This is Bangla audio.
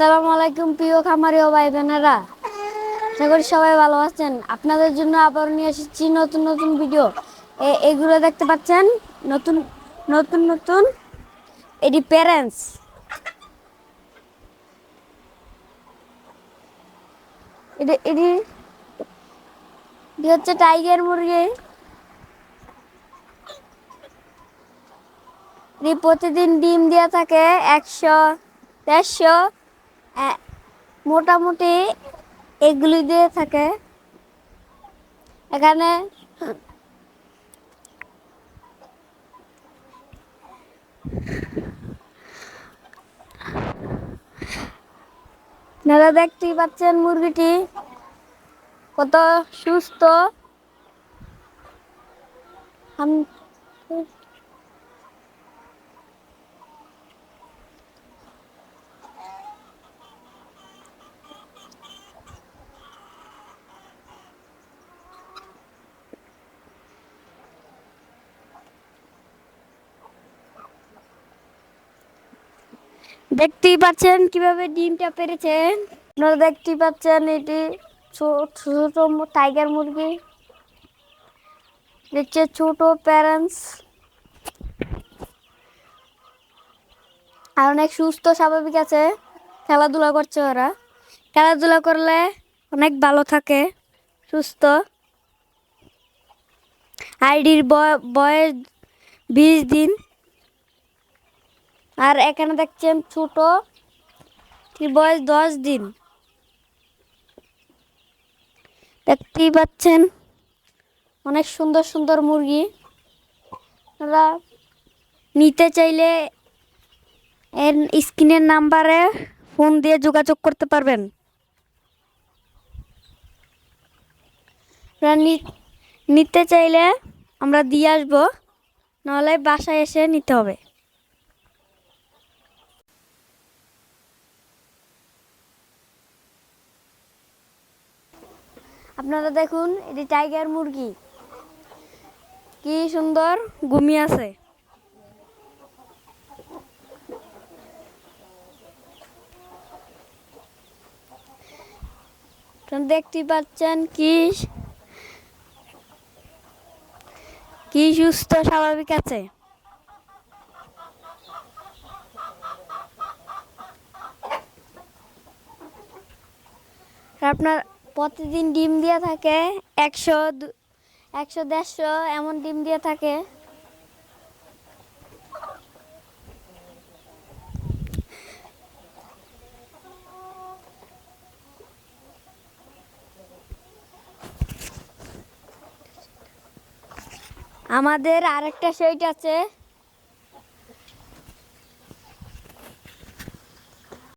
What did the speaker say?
আসসালামু আলাইকুম প্রিয় খামারি ও ভাই বোনেরা আশা সবাই ভালো আছেন। আপনাদের জন্য আবার নিয়ে এসেছি নতুন নতুন ভিডিও এগুলো দেখতে পাচ্ছেন? নতুন নতুন নতুন এটি প্যারেন্টস এটি হচ্ছে টাইগার মুরগি। প্রতিদিন ডিম দেওয়া থাকে একশো, দেড়শো মোটামুটি এগুলি দিয়ে থাকে। এখানে দেখতেই পাচ্ছেন মুরগিটি কত সুস্থ। দেখতেই পাচ্ছেন কীভাবে ডিমটা পেরেছেন আপনারা দেখতেই পাচ্ছেন এটি ছোট টাইগার মুরগি। দেখছে ছোট প্যারেন্টস আর অনেক সুস্থ, স্বাভাবিক আছে। খেলাধুলা করছে ওরা। খেলাধুলা করলে অনেক ভালো থাকে, সুস্থ। আইডির বয়স বিশ দিন। আর এখানে দেখছেন ছোট বয়স দশ দিন। দেখতেই পাচ্ছেন, অনেক সুন্দর সুন্দর মুরগি। আপনারা নিতে চাইলে এর স্ক্রিনের নাম্বারে ফোন দিয়ে যোগাযোগ করতে পারবেন। নিতে চাইলে আমরা দিয়ে আসব, নাহলে বাসায় এসে নিতে হবে। আপনারা দেখুন এটি টাইগার মুরগি। কি সুন্দর ঘুমিয়ে আছে। দেখতেই পাচ্ছেন কি কি সুস্থ, স্বাভাবিক আছে। আপনার প্রতিদিন ডিম দিয়ে থাকে একশো একশো দেড়শো এমন ডিম দিয়ে থাকে। আমাদের আরেকটা সেট আছে।